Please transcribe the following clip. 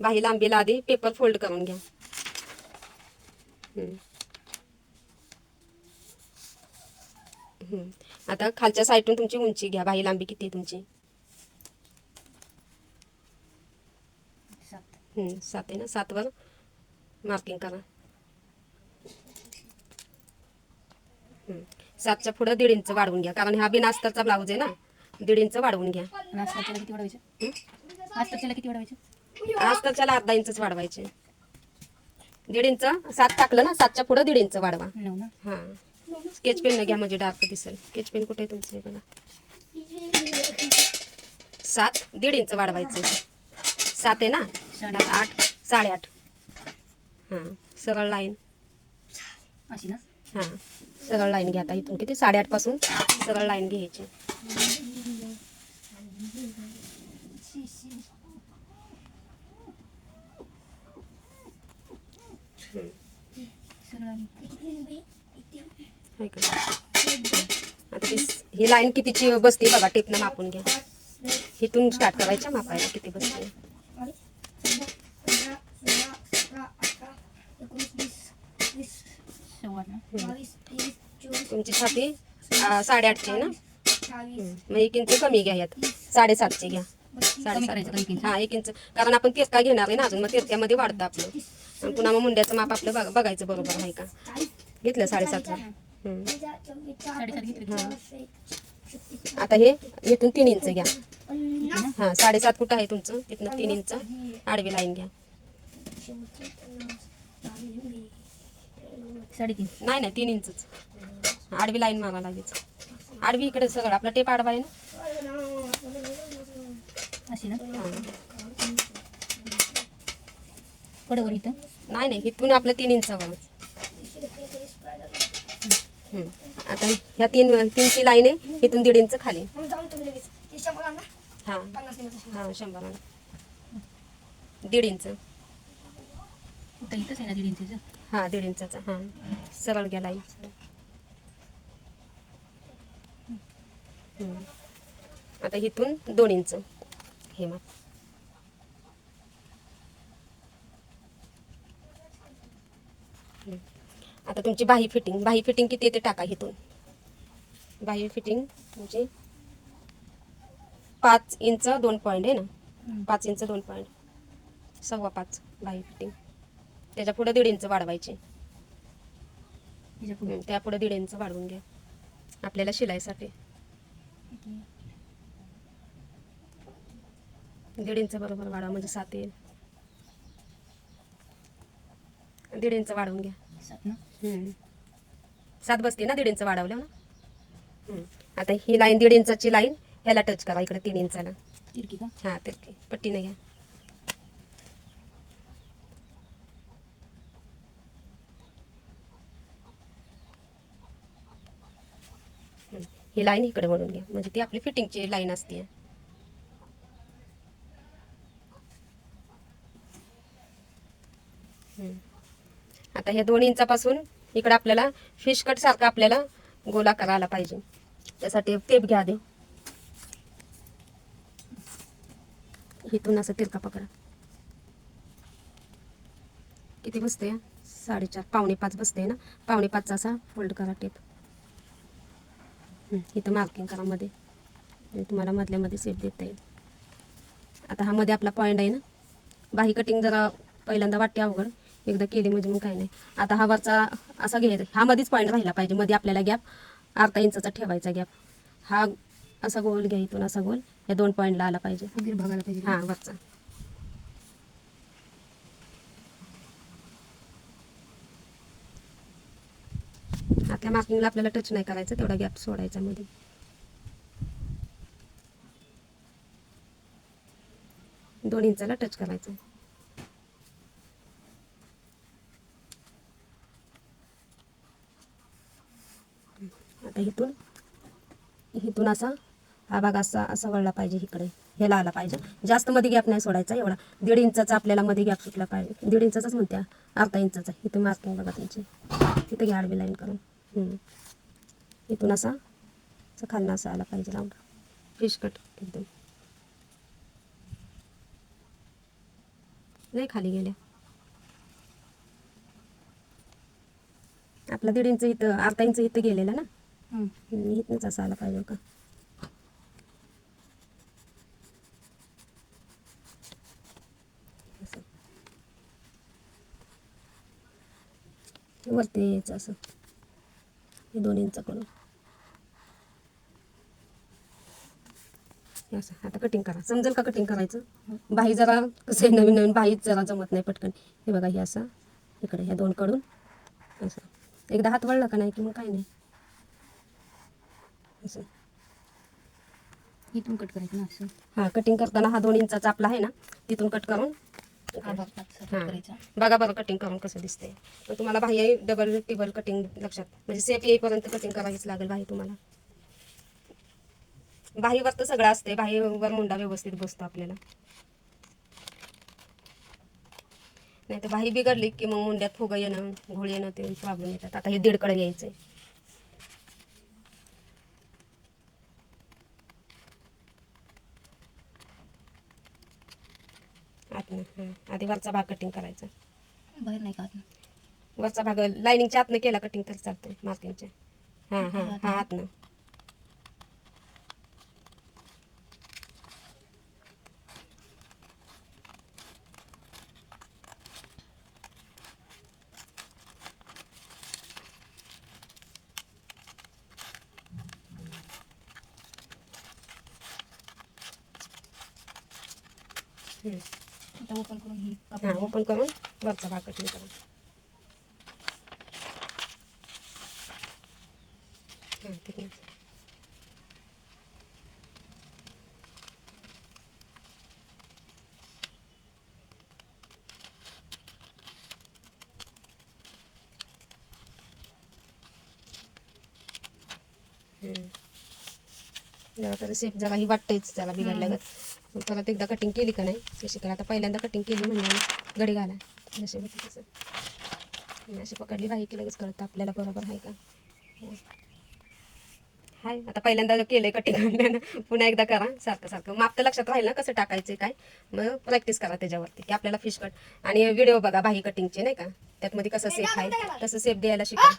बाही लांबीला आधी पेपर फोल्ड करून घ्या. आता खालच्या साईडून तुमची उंची घ्या बाही लांबी किती आहे तुमची? सात. आहे ना? सातवर मार्किंग करा. सातच्या पुढं दीड इंच वाढवून घ्या कारण हा बिन अस्तरचा ब्लाऊज आहे ना? दीड इंच वाढवून घ्या. आणि आस्तरच्याला किती वाढवायचं? किती वाढवायचं अस्तरच्याला अर्धा इंचच वाढवायचे. दीड इंच सात टाकलं ना सातच्या पुढं दीड इंच वाढवा. हां. स्केच पेन घ्या म्हणजे डार्क दिसेल. स्केच पेन कुठे तुमचं बघा सात दीड इंच वाढवायचं. सात आहे ना? आठ साडेआठ हां सरळ लाईन हां सरळ लाईन घ्या आता इथून. किती? साडेआठपासून सरळ लाईन घ्यायची. हाय का? आता ही ही लाईन कितीची बसते स्टार्ट करायच्या मापायला किती बसते तुमची छाती साडेआठची ना हम्म. मग एक इंच कमी घ्या यात साडेसातची करायचं का एक इंच? हा एक इंच. कारण आपण तिरका घेणार आहे ना अजून? मग तिरक्यामध्ये वाढतं आपलं. आणि पुन्हा मग मुंड्याचं माप आपलं बघ- बघायचं बरोबर आहे का? घेतलं साडेसातला. आता हे इथून तीन इंच घ्या. हा साडेसात फूट आहे तुमचं? तिथनं तीन इंच. आडवी लाईन घ्या. साडेतीन. नाही नाही तीन इंचच. आडवी लाईन मागा लागेच आडवी इकडे सगळं आपला टेप आडवा आहे ना? अशी ना. कडवर इथं? नाही नाही इथून आपलं तीन इंचावर. आता ह्या तीन तीनची लाईन आहे इथून दीड इंच खाली. हा. हा शंभर. दीड इंच इथं इथंच आहे ना दीड इंचीचं हा दीड इंचाचा हा. सरळ घ्या लाईन. आता इथून दोन इंच हे. आता तुमची बाही फिटिंग बाही फिटिंग किती येते टाका इथून? बाही फिटिंग तुमची पाच इंच दोन पॉईंट आहे ना? पाच इंच दोन पॉईंट सव्वा पाच बाही फिटिंग. त्याच्या पुढे दीड इंच वाढवायचे. हिच्या पुढे. हम्म, त्या पुढे दीड इंच वाढवून घ्या. आपल्याला शिलाईसाठी. दीड इंच बरोबर वाढवा म्हणजे सात येईल. दीड इंच वाढवून घ्या. सात बसते ना दीड इंच वाढवलं ना? हम्म. आता ही लाईन दीड इंचाची लाईन ह्याला टच करा इकडे तीन इंचाला तिरकी का? हां तर पट्टीने घ्या. ही लाईन इकडे वळून घ्या. म्हणजे ती आपली फिटिंगची लाईन असते हम्म. आता ह्या दोन इंचापासून इकडं आपल्याला फिश कट सारखा आपल्याला गोला करायला पाहिजे. त्यासाठी टेप घ्या आधी. इथून असं तिरका पकडा किती बसते? साडेचार. पावणे पाच बसते ना? पावणे पाचचा असा फोल्ड करा टेप इथं मार्किंग करा मध्ये. म्हणजे तुम्हाला मधल्यामध्ये सेप देता येईल. आता हा मध्ये आपला पॉईंट आहे ना? बाही कटिंग जरा पहिल्यांदा वाटते अवघड. एकदा केली म्हणजे मग काही नाही. आता हा वरचा असा घ्यायचा हा मध्येच पॉईंट राहिला पाहिजे. मध्ये आपल्याला गॅप अर्धा इंचाचा ठेवायचा गॅप हा असा गोल घ्या इथून असा गोल या दोन पॉईंटला आला पाहिजे. वगैरे बघायला पाहिजे. हा वरचा. आपल्या मार्किंगला आपल्याला टच नाही करायचं. तेवढा गॅप सोडायचा मध्ये दोन इंचाला टच करायचं. आता इथून इथून असा हा भाग असा असा वळला पाहिजे इकडे. ह्याला आला पाहिजे. जास्त मध्ये गॅप नाही सोडायचा एवढा. दीड इंचाचा आपल्याला मध्ये गॅप सुटला पाहिजे. दीड इंचाचाच म्हणत्या अर्धा इंचाचा. इथून मार्किंग बघा तुमची. तिथे घ्या आडवी लाईन करून. इथून असा असा खालनं असा आला पाहिजे लावून फिश कट एकदम. नाही खाली गेल्या. आपला दीड इंच इथं अर्धा इंच इथं गेलेला ना? इथनंच असं आला पाहिजे का असं. वरती यायचं असं. हे दोन इंच करून. हे असं. आता कटिंग करा. समजेल का कटिंग करायचं? बाही जरा कसं आहे नवीन नवीन बाहीच जरा जमत नाही पटकन. हे बघा हे असं. इकडे ह्या दोन कडून. असं. एकदा हात वळला का नाही की मग काय नाही? असं. इथून कट करायचं ना असं? हा कटिंग करताना हा दोन इंचाचा आपला आहे ना तिथून कट करून. हा बघा बरं कटिंग करून कसं दिसतंय. मग तुम्हाला बाह्य डबल टिबल कटिंग लक्षात. म्हणजे सेफ येईपर्यंत कटिंग करावीच लागेल बाही तुम्हाला. बाहीवर तर सगळं असते बाहीवर मुंडा व्यवस्थित बसतो आपल्याला. नाही तर बाही बिघडली की मग मुंड्यात फुगं येणं घोळ येणं ते प्रॉब्लेम येतात. आता हे दीडकडे यायचंय. आतनं हां आधी वरचा भाग कटिंग करायचा. बाहेर नाही का? वरचा भाग लाईनिंगच्या आतनं केला कटिंग तरी चालतंय मार्किंगच्या हां हां हां. आतनं. हम्म. आता ओपन करून ही हां ओपन करून वरचा भाग कटिंग करा. हां ठीक आहे. जरा तरी सेफ जरा ही वाटतेच त्याला परत एकदा कटिंग केली का नाही? तशी करा आता पहिल्यांदा कटिंग केली म्हणून गडी घाला. जसे होते तसं. अशी पकडली बाई की लगेच कळतं आपल्याला बरोबर आहे का? हाय आता पहिल्यांदा केलंय कटिंग पुन्हा एकदा करा. सारखं सारखं. मग आपल्या लक्षात राहील ना कसं टाकायचं काय? मग प्रॅक्टिस करा त्याच्यावरती की आपल्याला फिश कट आणि व्हिडिओ बघा बाही कटिंगचे नाही का? त्यात मध्ये कसं सेफ आहे? तसं सेफ द्यायला शिका.